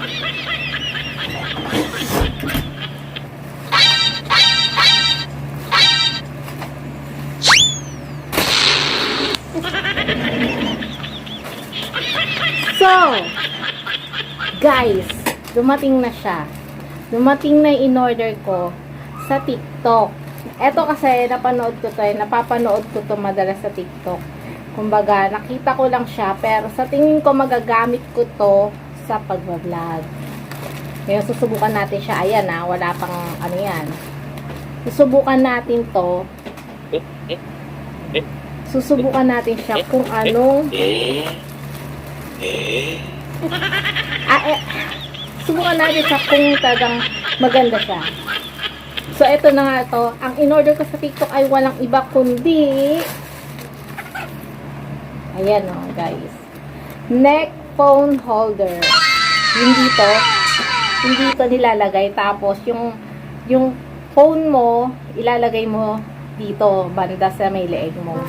So, guys, dumating na siya. Dumating na in-order ko sa TikTok. Eto kasi napanood ko to, eh, napapanood ko to madalas sa TikTok. Kumbaga, nakita ko lang siya, pero sa tingin ko magagamit ko to sa pagbablog. Ngayon, susubukan natin siya. Ayan na, wala pang ano yan. Susubukan natin to. Susubukan natin siya kung anong ah, eh, subukan natin siya kung talagang maganda siya. So, ito na nga ito. Ang in-order ko sa TikTok ay walang iba kundi ayan o, guys. Neck phone holder. Yung dito, yung dito nilalagay. Tapos, yung yung phone mo, ilalagay mo dito, banda sa may leeg mo.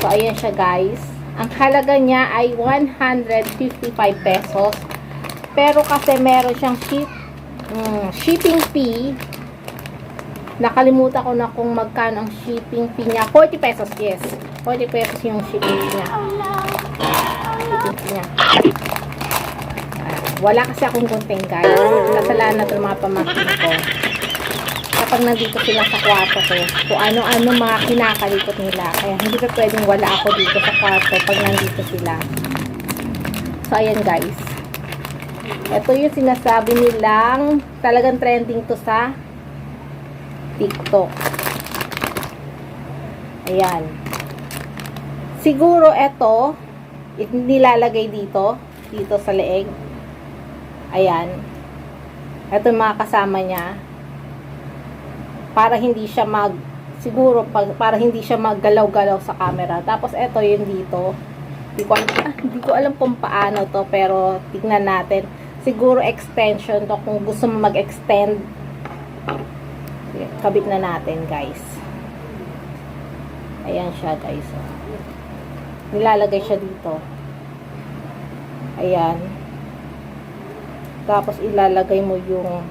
So, ayan siya guys. Ang halaga niya ay 155 pesos. Pero kasi meron siyang ship, mm, shipping fee. Nakalimutan ko na kung magkano ang shipping fee niya. 40 pesos, yes. 40 pesos yung shipping fee niya. Shipping fee niya. Wala kasi akong content guys. Kasalanan ng mga pamangkin ko kapag nandito sila sa kwarto ko, kung ano-ano mga kinakalikot nila. Kaya hindi pa pwedeng wala ako dito sa kwarto pag nandito sila. So, ayan guys. Ito yung sinasabi nilang talagang trending to sa TikTok. Ayan. Siguro ito, it- nilalagay dito, dito sa leeg. Ayan. Ito yung mga kasama niya para hindi siya mag siguro pag, para hindi siya maggalaw-galaw sa camera. Tapos ito yung dito. Hindi ko, alam- ah, hindi ko alam kung paano to pero tignan natin. Siguro extension to kung gusto mo mag-extend. Kabit na natin, guys. Ayan siya, guys. Nilalagay siya dito. Ayan. Tapos ilalagay mo yung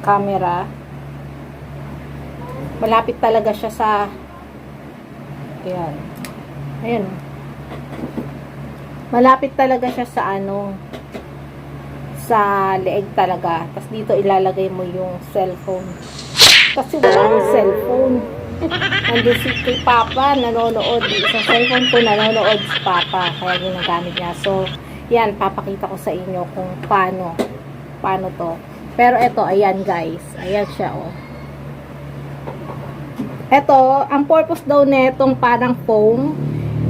camera. Malapit talaga siya sa Ayan. Ayan. Malapit talaga siya sa ano sa leeg talaga. Tapos dito ilalagay mo yung cellphone. Kasi wala akong cellphone. Nandun si Papa, nanonood. Sa cellphone ko, nanonood si Papa. Kaya ginagamit niya. So, yan, papakita ko sa inyo kung paano. Paano to. Pero ito, ayan guys. Ayan siya, oh. Ito, ang purpose daw netong parang foam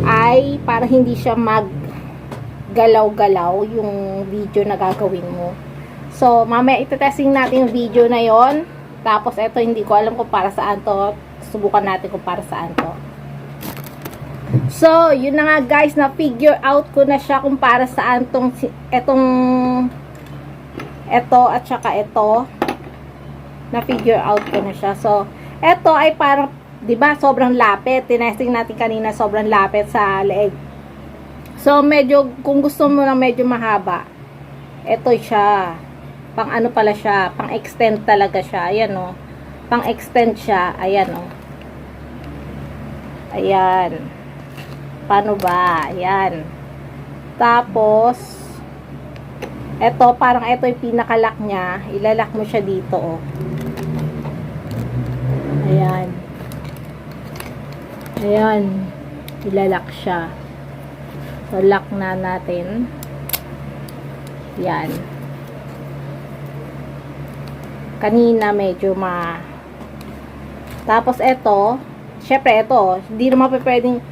ay para hindi siya mag galaw-galaw yung video na gagawin mo. So, mamaya itetesting natin yung video na yon. Tapos, ito hindi ko alam kung para saan to. Subukan natin kung para saan to. So, yun na nga guys, na figure out ko na siya kung para saan tong, etong ito at saka ito na figure out ko na siya. So, ito ay parang 'di ba, sobrang lapit. Tinesting natin kanina sobrang lapit sa leeg. So, medyo kung gusto mo na medyo mahaba, ito siya. Pang ano pala siya, pang extend talaga siya. Ayan oh. Pang extend siya. Ayan oh. Ayan. Paano ba? Ayan. Tapos, eto, parang ito yung pinakalak niya. Ilalak mo siya dito, oh. Ayan. Ayan. Ilalak siya. So, lock na natin. Yan. Kanina medyo ma... Tapos, eto, syempre, eto, hindi naman pa pwedeng,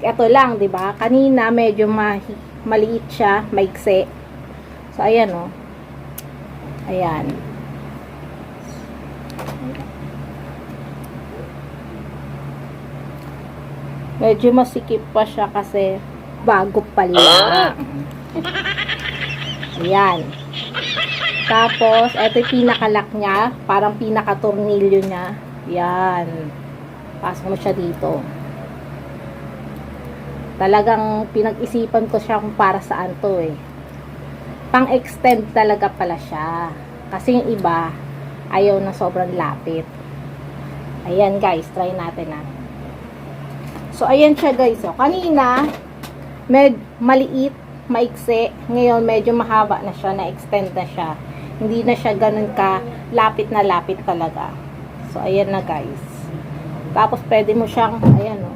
eto lang, ba? Kanina, medyo ma maliit siya, maikse. So, ayan, oh. Ayan. Medyo masikip pa siya kasi bago pa lang. Ayan. Tapos, ito yung pinakalock niya. Parang pinaka-tornilyo niya. Yan. Pasok mo siya dito. Talagang pinag-isipan ko siya kung para saan to eh. Pang-extend talaga pala siya. Kasi yung iba, ayaw na sobrang lapit. Ayan guys, try natin na. So, ayan siya guys. So, kanina, med maliit, maiksi. Ngayon, medyo mahaba na siya, na-extend na siya. Hindi na siya ganun ka lapit na lapit talaga. So, ayan na guys. Tapos, pwede mo siyang, ayan o.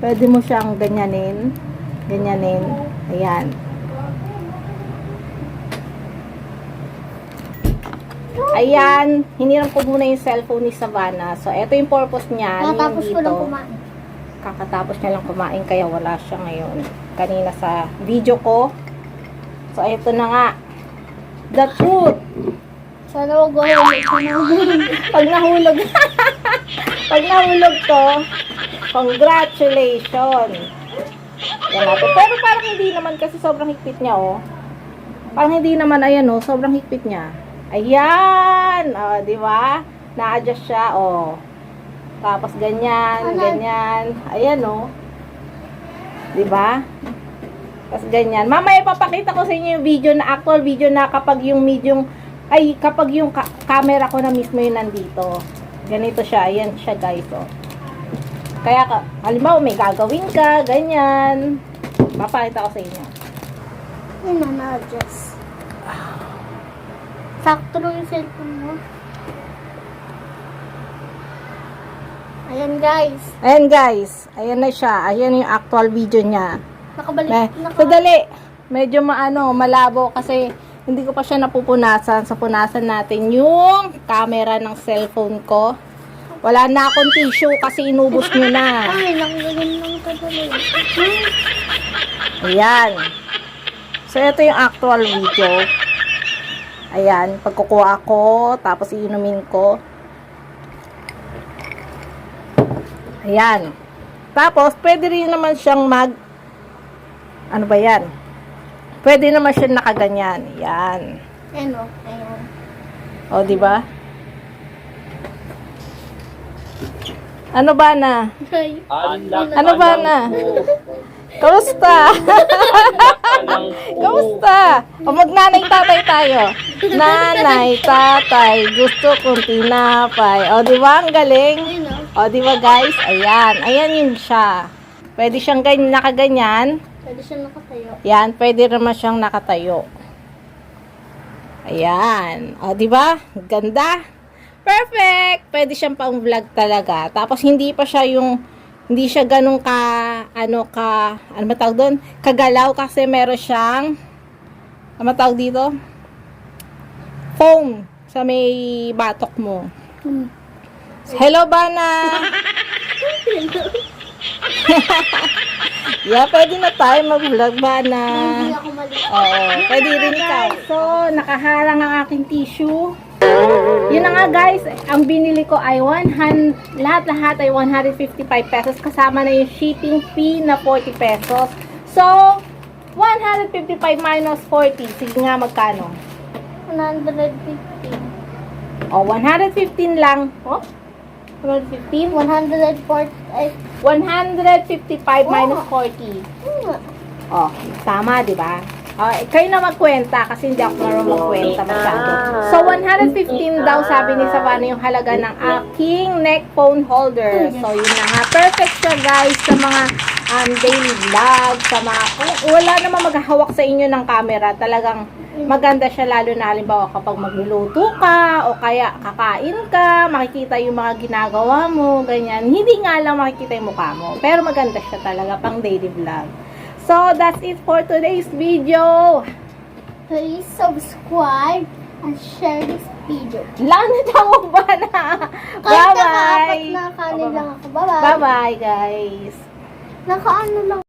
Pwede mo siyang ganyanin. Ganyanin. Ayan. Ayan, hiniram ko muna yung cellphone ni Savannah. So, ito yung purpose niya. Natapos ko lang kumain. Kakatapos niya lang kumain kaya wala siya ngayon. Kanina sa video ko. So ito na nga. The truth. Sana wag ko hulog. pag nahulog. Pag nahulog to congratulations. Yan natin. Pero parang hindi naman kasi sobrang higpit niya oh. Parang hindi naman ayan oh sobrang higpit niya. Ayan! Oh di ba? Na-adjust siya oh tapos ganyan, ganyan. Ayan oh. 'Di ba? Tapos ganyan. Mamaya ipapakita ko sa inyo yung video na actual video na kapag yung medium ay kapag yung ka- camera ko na mismo yung nandito. Ganito siya. Ayan siya guys oh. Kaya ka, halimbawa may gagawin ka, ganyan. Papakita ko sa inyo. Yun na, na-adjust. Sakto lang yung cellphone mo. Ayan guys. Ayan guys. Ayan na siya. Ayan yung actual video niya. Nakabalik. Me, naka, Sadali. Medyo maano, malabo kasi hindi ko pa siya napupunasan. So, punasan natin yung camera ng cellphone ko. Wala na akong tissue kasi inubos nyo na. Ay, nakagagan lang kadali. Ayan. So, ito yung actual video. Ayan. Pagkukuha ko, tapos iinumin ko. Ayan. Tapos, pwede rin naman siyang mag... Ano ba yan? Pwede naman siyang nakaganyan. Yan. Ayan o. Ayan. O, di ba? Ano ba na? Ano ba na? Kamusta? Kamusta? O magnanay tatay tayo. Nanay, tatay, gusto kong tinapay. O, di ba? Ang galing. O. Di ba guys? Ayan. Ayan yun siya. Pwede siyang ganyan, nakaganyan. Pwede siya nakatayo. Yan, pwede naman siyang nakatayo. Ayan. O, di ba? Ganda. Perfect! Pwede siyang pang vlog talaga. Tapos, hindi pa siya yung, hindi siya ganun ka, ano ka, ano ba tawag doon? Kagalaw kasi meron siyang, ano ba tawag dito? Foam sa may batok mo. Hmm. Hello, Bana! yeah, pwede na tayo mag-vlog, Bana. Hindi ako mali. Oo, pwede rin ikaw. So, nakaharang ang aking tissue. Yun na nga guys, ang binili ko ay 100, lahat-lahat ay 155 pesos kasama na yung shipping fee na 40 pesos. So, 155 minus 40, sige nga magkano? 150. O, 115 lang. Oh, 115? 140. Ay. 155 minus 40. Hmm. Oh, tama, di ba? Oh, eh, kayo na magkwenta kasi hindi ako marunong magkwenta masyado. So, 115 daw sabi ni Savannah yung halaga ng aking neck phone holder. So, yun na nga. Perfect siya guys sa mga um, daily vlog, sa mga, kung wala namang maghahawak sa inyo ng camera, talagang maganda siya lalo na halimbawa kapag magluluto ka o kaya kakain ka, makikita yung mga ginagawa mo, ganyan. Hindi nga lang makikita yung mukha mo, pero maganda siya talaga pang daily vlog. So, that's it for today's video. Please subscribe and share this video. Lang na tawag ba na? Kahit nakaapat Bye-bye! na kanin lang ako. Bye-bye. Bye-bye, guys. Nakaano lang.